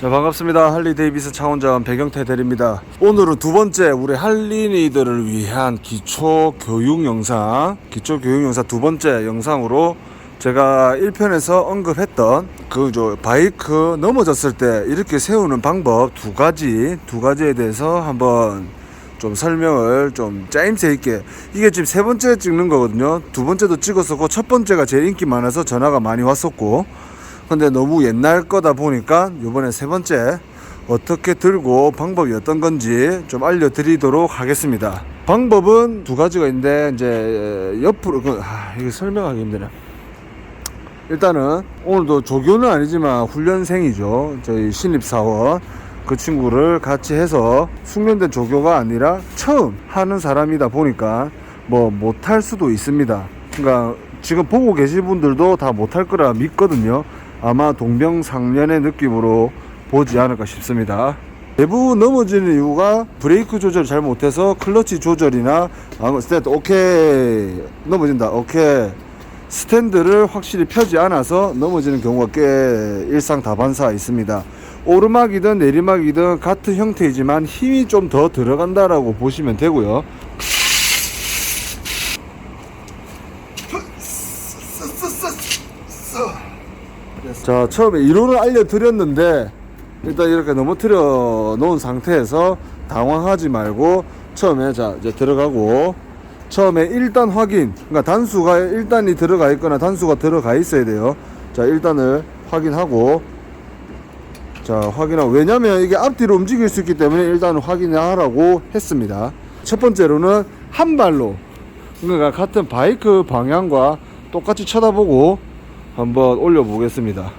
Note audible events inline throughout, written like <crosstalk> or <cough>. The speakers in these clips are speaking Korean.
자 반갑습니다. 할리 데이비스 차원장 배경태 대리입니다. 오늘은 두 번째 우리 할리니들을 위한 기초 교육 영상 기초 교육 영상 두 번째 영상으로 제가 1편에서 언급했던 그 저 바이크 넘어졌을 때 이렇게 세우는 방법 두 가지 두 가지에 대해서 한번 좀 설명을 좀 짜임새 있게. 이게 지금 세 번째 찍는 거거든요. 두 번째도 찍었었고 첫 번째가 제일 인기 많아서 전화가 많이 왔었고 근데 너무 옛날 거다 보니까 요번에 세 번째 어떻게 들고 방법이 어떤 건지 좀 알려드리도록 하겠습니다. 방법은 두 가지가 있는데 이제 옆으로 그, 아, 이거 설명하기 힘드네. 일단은 오늘도 조교는 아니지만 훈련생이죠. 저희 신입 사원 그 친구를 같이 해서 숙련된 조교가 아니라 처음 하는 사람이다 보니까 뭐 못할 수도 있습니다. 그러니까 지금 보고 계신 분들도 다 못할 거라 믿거든요. 아마 동병상련의 느낌으로 보지 않을까 싶습니다. 대부분 넘어지는 이유가 브레이크 조절 잘 못해서 클러치 조절이나 아무 스탠드 오케이 넘어진다 오케이 스탠드를 확실히 펴지 않아서 넘어지는 경우가 꽤 일상 다반사 있습니다. 오르막이든 내리막이든 같은 형태이지만 힘이 좀 더 들어간다라고 보시면 되고요. 자 처음에 이론을 알려드렸는데 일단 이렇게 넘어뜨려 놓은 상태에서 당황하지 말고 처음에 자 이제 들어가고 처음에 1단 확인 그러니까 단수가 1단이 들어가 있거나 단수가 들어가 있어야 돼요. 자 1단을 확인하고 자 확인하고 왜냐면 이게 앞뒤로 움직일 수 있기 때문에 일단 확인하라고 했습니다. 첫 번째로는 한 발로 그러니까 같은 바이크 방향과 똑같이 쳐다보고 한번 올려 보겠습니다.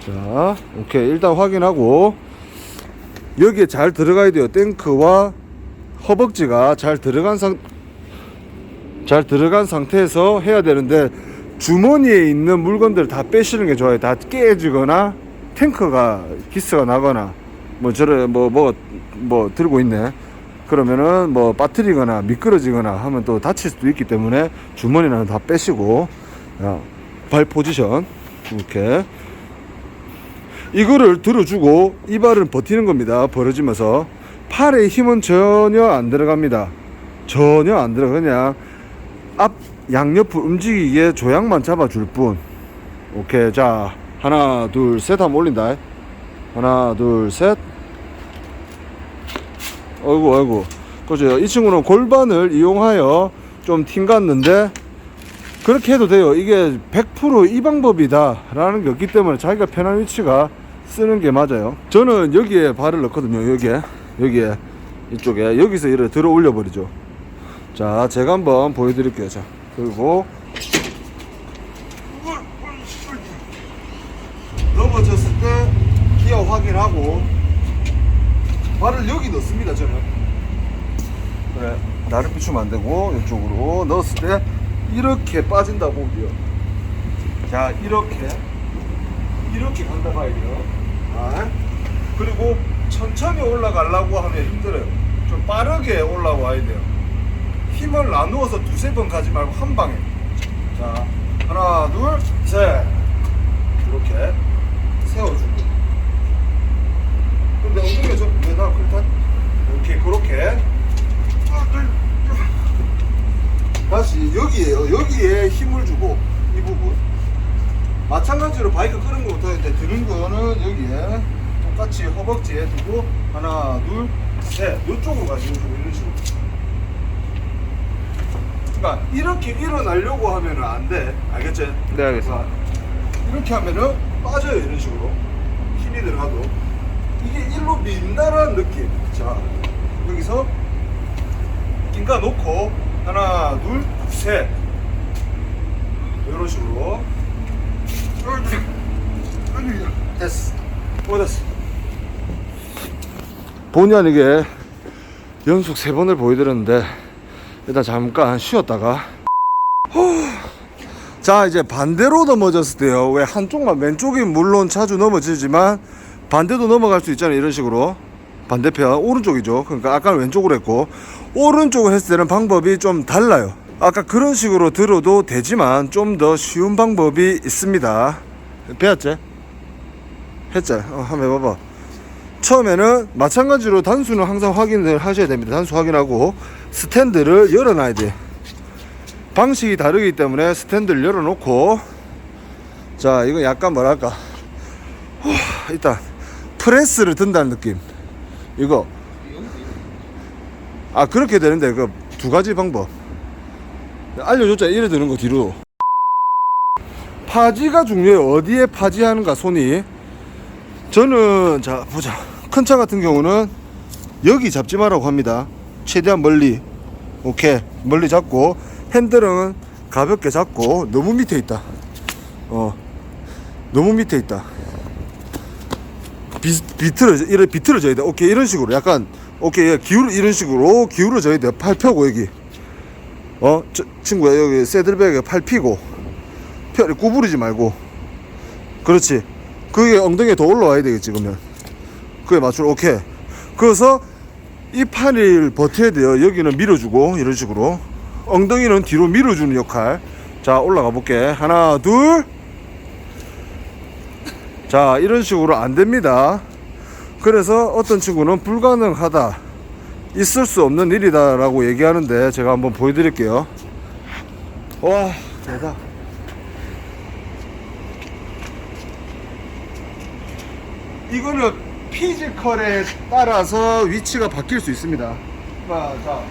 자 오케이. 일단 확인하고. 여기에 잘 들어가야 돼요. 탱크와 허벅지가 잘 들어간 상, 잘 들어간 상태에서 해야 되는데 주머니에 있는 물건들 다 빼시는 게 좋아요. 다 깨지거나 탱크가 기스가 나거나 뭐 저래 뭐뭐 뭐 들고 있네. 그러면은 뭐 빠뜨리거나 미끄러지거나 하면 또 다칠 수도 있기 때문에 주머니는 다 빼시고. 야, 발 포지션 이렇게 이거를 들어주고 이 발은 버티는 겁니다. 벌어지면서 팔에 힘은 전혀 안 들어갑니다. 전혀 안 들어 그냥 앞 양옆을 움직이게 조향만 잡아줄 뿐. 오케이 자 하나 둘 셋 한번 올린다. 하나 둘 셋. 어이구 어이구 그죠 이 친구는 골반을 이용하여 좀 튕갔는데 그렇게 해도 돼요. 이게 100%이 방법이다 라는 게 없기 때문에 자기가 편한 위치가 쓰는 게 맞아요. 저는 여기에 발을 넣거든요. 여기에 여기에 이쪽에. 여기서 이렇게 들어 올려 버리죠. 자 제가 한번 보여드릴게요. 자 그리고. 넘어졌을 때 기어 확인하고 발을 여기 넣습니다 저는. 그래 나를 비추면 안 되고 이쪽으로 넣었을 때 이렇게 빠진다고 보고요. 자 이렇게. 이렇게 간다 봐야 돼요. 아, 그리고 천천히 올라가려고 하면 힘들어요. 좀 빠르게 올라와야 돼요. 힘을 나누어서 두세 번 가지 말고 한 방에. 자 하나 둘 셋. 이렇게 세워주고. 근데 엉덩이가 좀왜나 그렇다? 이렇게. 그렇게 다시 여기에요. 여기에 힘을 주고 이 부분. 마찬가지로 바이크 끄는 것부터 이제 드는 거는 여기에 똑같이 허벅지에 두고 하나 둘 셋. 이쪽으로 가지고 이런 식으로. 그러니까 이렇게 일어나려고 하면은 안 돼. 알겠지? 네, 알겠습니다. 이렇게 하면은 빠져요 이런 식으로. 힘이 들어가도. 이게 일로 민다라는 느낌. 자 여기서 긴가 놓고 하나 둘 셋. 이런 식으로. 됐어. 오 됐어? 본의 아니게 연속 세 번을 보여드렸는데 일단 잠깐 쉬었다가. 자 이제 반대로 넘어졌을 때요. 왜 한쪽만 왼쪽이 물론 자주 넘어지지만 반대도 넘어갈 수 있잖아요. 이런 식으로 반대편 오른쪽이죠. 그러니까 아까 왼쪽으로 했고 오른쪽으로 했을 때는 방법이 좀 달라요. 아까 그런 식으로 들어도 되지만 좀 더 쉬운 방법이 있습니다. 배웠지? 했죠 어, 한번 해봐봐. 처음에는 마찬가지로 단수는 항상 확인을 하셔야 됩니다. 단수 확인하고 스탠드를 열어놔야 돼. 방식이 다르기 때문에 스탠드를 열어놓고. 자 이거 약간 뭐랄까. 후, 일단 프레스를 든다는 느낌 이거. 아 그렇게 되는데 그 두 가지 방법. 알려줬잖아 이래 드는 거 뒤로. 파지가 중요해요 어디에 파지하는가 손이. 저는 자 보자. 큰 차 같은 경우는 여기 잡지 말라고 합니다. 최대한 멀리. 오케이. 멀리 잡고. 핸들은 가볍게 잡고. 너무 밑에 있다. 어. 너무 밑에 있다 비, 비틀어져 이래 비틀어져야 돼. 오케이 이런 식으로. 약간 오케이 예, 기울어 이런 식으로 기울어져야 돼팔 펴고 여기. 어? 저, 친구야 여기 새들백에 팔 피고 펴 구부리지 말고. 그렇지. 그게 엉덩이에 더 올라와야 되겠지 그러면. 그에 맞추러 오케이. 그래서 이 팔을 버텨야 돼요. 여기는 밀어주고 이런 식으로. 엉덩이는 뒤로 밀어주는 역할. 자 올라가 볼게. 하나 둘 자 이런 식으로 안 됩니다. 그래서 어떤 친구는 불가능하다. 있을 수 없는 일이다 라고 얘기하는데 제가 한번 보여드릴게요. 와 대박 이거는 피지컬에 따라서 위치가 바뀔 수 있습니다. 자, 자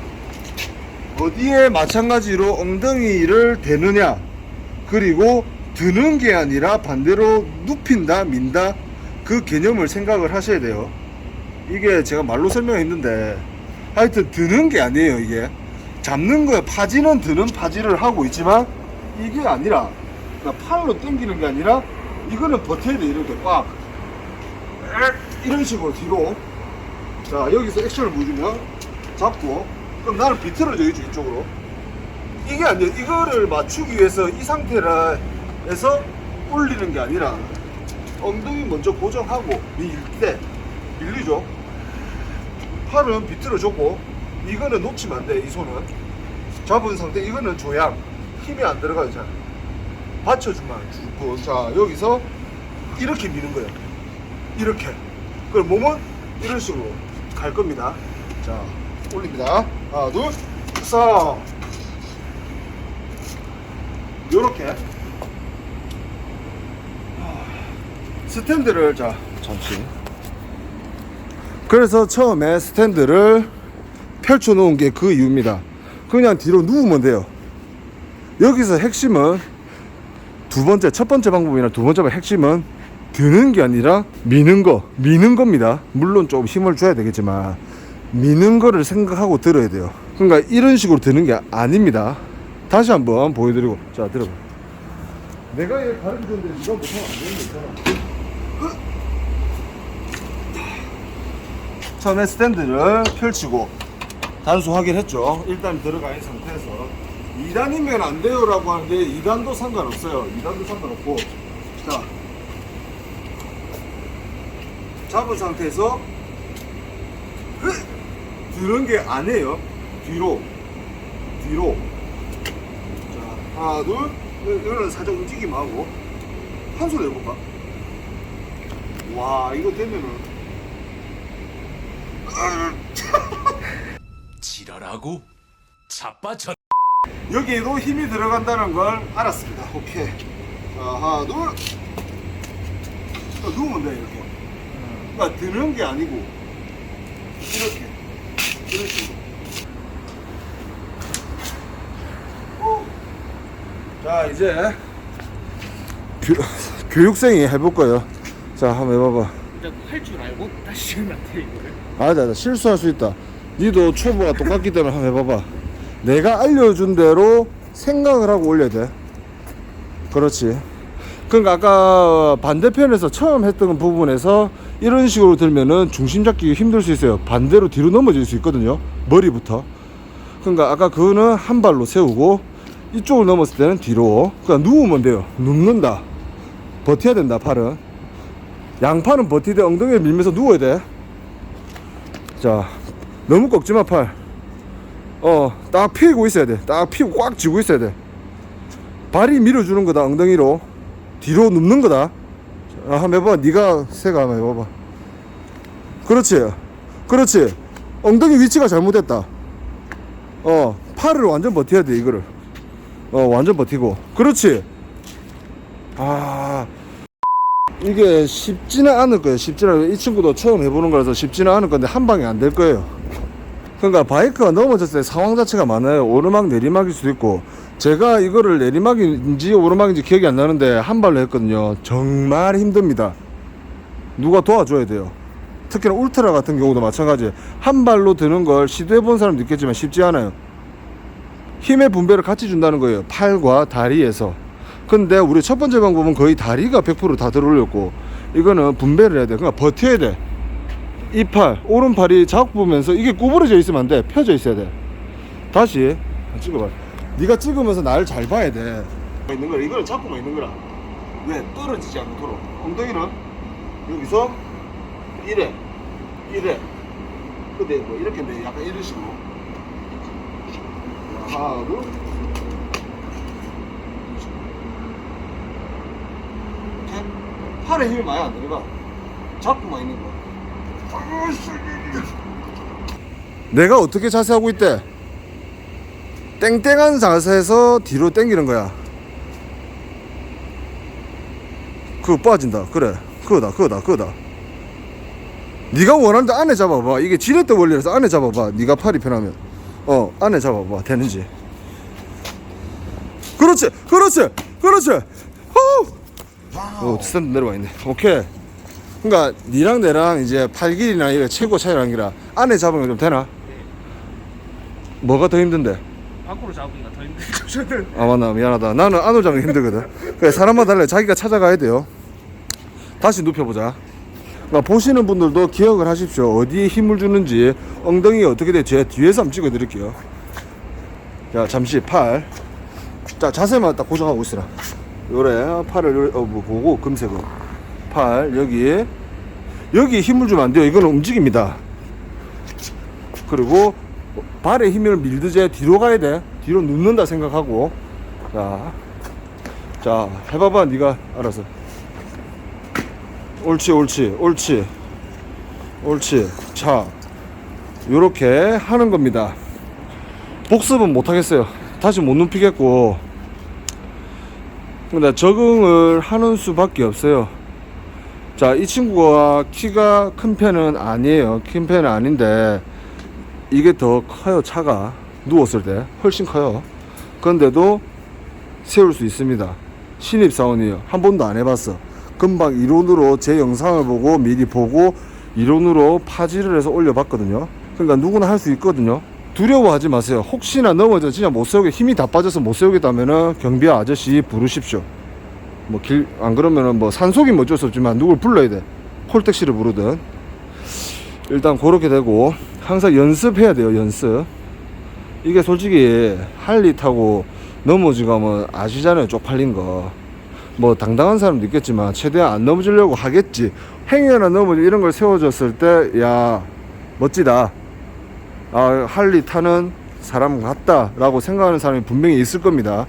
어디에 마찬가지로 엉덩이를 대느냐. 그리고 드는 게 아니라 반대로 눕힌다 민다 그 개념을 생각을 하셔야 돼요. 이게 제가 말로 설명했는데 하여튼 드는 게 아니에요 이게. 잡는 거에 파지는 드는 파지를 하고 있지만 이게 아니라 그러니까 팔로 당기는 게 아니라 이거는 버텨야 돼 이렇게 꽉. 이런 식으로 뒤로. 자 여기서 액션을 보여주면 잡고. 그럼 나는 비틀어져야지 이쪽으로. 이게 아니야 이거를 맞추기 위해서 이 상태 에서 올리는 게 아니라 엉덩이 먼저 고정하고 밀 때 밀리죠? 팔은 비틀어주고 이거는 놓치면 안 돼 이 손은. 잡은 상태 이거는 조양. 힘이 안 들어가요 잘. 받쳐주면 주고. 자 여기서 이렇게 미는 거예요. 이렇게. 그럼 몸은 이런 식으로 갈 겁니다. 자 올립니다. 하나 둘싹 요렇게 스탠드를 자 잠시. 그래서 처음에 스탠드를 펼쳐 놓은 게 그 이유입니다. 그냥 뒤로 누우면 돼요. 여기서 핵심은 두 번째 첫 번째 방법이나 두 번째 핵심은 드는 게 아니라 미는 거 미는 겁니다. 물론 좀 힘을 줘야 되겠지만 미는 거를 생각하고 들어야 돼요. 그러니까 이런 식으로 드는 게 아닙니다. 다시 한번 보여드리고 자 들어봐. 내가 얘 가르쳐줬는데 네가 못하면 안 되는 거 있잖아 처음에 스탠드를 펼치고 단수 확인했죠. 일단 들어가 있는 상태에서 2단이면 안 돼요 라고 하는데 2단도 상관없어요. 2단도 상관없고. 자 잡은 상태에서 흐! 드는 게 아니에요. 뒤로 뒤로. 자 하나 둘. 이거는 살짝 움직임 하고. 한손 해볼까? 와 이거 되면은 지랄하고 자빠져 여기에도 힘이 들어간다는 걸 알았습니다. 오케이. 자, 하나, 둘. 자, 누우면 돼, 이렇게. 그러니까 드는 게 아니고, 이렇게. 이런 식으로. 어. 자, 이제, 교, 교육생이 해볼 거예요. 자, 한번 해봐봐. 할줄 알고 다시 하면 안 돼, 이거를. 맞아, 맞아. 실수할 수 있다. 니도 초보가 똑같기 때문에 한번 해봐봐. 내가 알려준 대로 생각을 하고 올려야 돼. 그렇지. 그러니까 아까 반대편에서 처음 했던 부분에서 이런 식으로 들면은 중심 잡기 힘들 수 있어요. 반대로 뒤로 넘어질 수 있거든요. 머리부터. 그러니까 아까 그거는 한 발로 세우고 이쪽을 넘었을 때는 뒤로. 그러니까 누우면 돼요. 눕는다. 버텨야 된다, 팔은. 양팔은 버티되 엉덩이를 밀면서 누워야 돼. 자, 너무 꺾지 마, 팔. 어, 딱 피고 있어야 돼. 딱 피고 꽉 쥐고 있어야 돼. 발이 밀어주는 거다, 엉덩이로. 뒤로 눕는 거다. 아, 한번 해봐. 네가 세가 한번 해봐봐. 그렇지. 그렇지. 엉덩이 위치가 잘못됐다. 어, 팔을 완전 버텨야 돼, 이거를. 어, 완전 버티고. 그렇지. 아, 이게 쉽지는 않을 거예요. 쉽지는 않을 거예요. 이 친구도 처음 해보는 거라서 쉽지는 않을 건데, 한 방에 안 될 거예요. 그러니까 바이크가 넘어졌을 때 상황 자체가 많아요. 오르막, 내리막일 수도 있고. 제가 이거를 내리막인지 오르막인지 기억이 안 나는데, 한 발로 했거든요. 정말 힘듭니다. 누가 도와줘야 돼요. 특히나 울트라 같은 경우도 마찬가지. 한 발로 드는 걸 시도해 본 사람도 있겠지만 쉽지 않아요. 힘의 분배를 같이 준다는 거예요. 팔과 다리에서. 근데 우리 첫 번째 방법은 거의 다리가 100%다 들어올렸고, 이거는 분배를 해야 돼. 그러니까 버텨야 돼. 이 팔, 오른팔이 잡으면서 이게 구부러져 있으면 안 돼. 펴져 있어야 돼. 다시 찍어봐. 네가 찍으면서 나를 잘 봐야 돼. 있는 거라. 이거를 잡고만 있는 거라. 왜 떨어지지 않도록. 엉덩이는 여기서 이래, 이래. 근데 뭐 이렇게 내 약간 이런 식으로. 하나, 둘. 이렇게 팔에 힘이 많이 안 들어가. 잡고만 있는 거. 내가 어떻게 자세하고 있대? 땡땡한 자세에서 뒤로 당기는 거야. 그거 빠진다. 그래. 그거다. 그거다. 그거다. 네가 원하는 데 안에 잡아봐. 이게 지렛대 원리라서 안에 잡아봐. 네가 팔이 편하면. 어, 안에 잡아봐. 되는지. 그렇지. 그렇지. 그렇지. 호! 오, 스탠드 내려와 있네. 오케이. 그러니까 니랑 내랑 이제 팔 길이나 이게 최고 차이라는 게라. 안에 잡으면 좀 되나? 뭐가 더 힘든데? 밖으로 잡으니까 더 힘들죠 <laughs> 저는. 아 맞나. 미안하다. 나는 안으로 잡는 게 힘들거든. 그래 사람마다 달라요 자기가 찾아가야 돼요. 다시 눕혀보자. 그러니까 보시는 분들도 기억을 하십시오. 어디에 힘을 주는지 엉덩이가 어떻게 돼 제 뒤에서 한번 찍어 드릴게요. 자 잠시 팔 자 자세만 딱 고정하고 있으라 요래 팔을 어, 뭐 보고 금색으로 팔 여기. 여기 힘을 주면 안 돼요. 이거는 움직입니다. 그리고 발에 힘을 밀듯이 뒤로 가야 돼. 뒤로 눕는다 생각하고. 자, 자 해봐봐 네가 알아서. 옳지 옳지 옳지. 옳지. 자 요렇게 하는 겁니다. 복습은 못 하겠어요. 다시 못 눕히겠고 근데 적응을 하는 수밖에 없어요. 자 이 친구가 키가 큰 편은 아니에요. 큰 편은 아닌데 이게 더 커요 차가. 누웠을 때. 훨씬 커요. 그런데도 세울 수 있습니다. 신입 사원이에요. 한 번도 안 해봤어. 금방 이론으로 제 영상을 보고 미리 보고 이론으로 파지를 해서 올려봤거든요. 그러니까 누구나 할 수 있거든요 두려워하지 마세요. 혹시나 넘어져 진짜 못 세우게 힘이 다 빠져서 못 세우겠다면은 경비 아저씨 부르십시오. 뭐 길 안 그러면은 뭐 산속이면 어쩔 수 없지만 누굴 불러야 돼? 콜택시를 부르든. 일단 그렇게 되고 항상 연습해야 돼요 연습. 이게 솔직히 할리 타고 넘어지고 하면 아시잖아요 쪽팔린 거. 뭐 당당한 사람도 있겠지만 최대한 안 넘어지려고 하겠지. 행여나 넘어지 이런 걸 세워줬을 때 야 멋지다 아 할리 타는 사람 같다 라고 생각하는 사람이 분명히 있을 겁니다.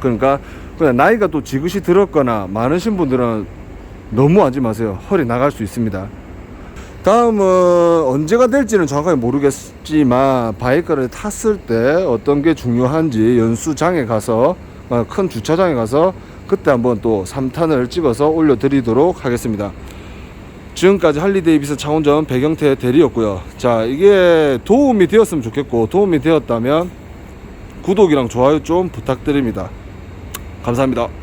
그러니까 그냥 나이가 또 지긋이 들었거나 많으신 분들은 너무 하지 마세요. 허리 나갈 수 있습니다. 다음은 언제가 될지는 정확하게 모르겠지만 바이크를 탔을 때 어떤 게 중요한지 연수장에 가서 어, 큰 주차장에 가서 그때 한번 또 3탄을 찍어서 올려드리도록 하겠습니다. 지금까지 할리 데이비스 차원전 배경태 대리였고요. 자 이게 도움이 되었으면 좋겠고 도움이 되었다면 구독이랑 좋아요 좀 부탁드립니다. 감사합니다.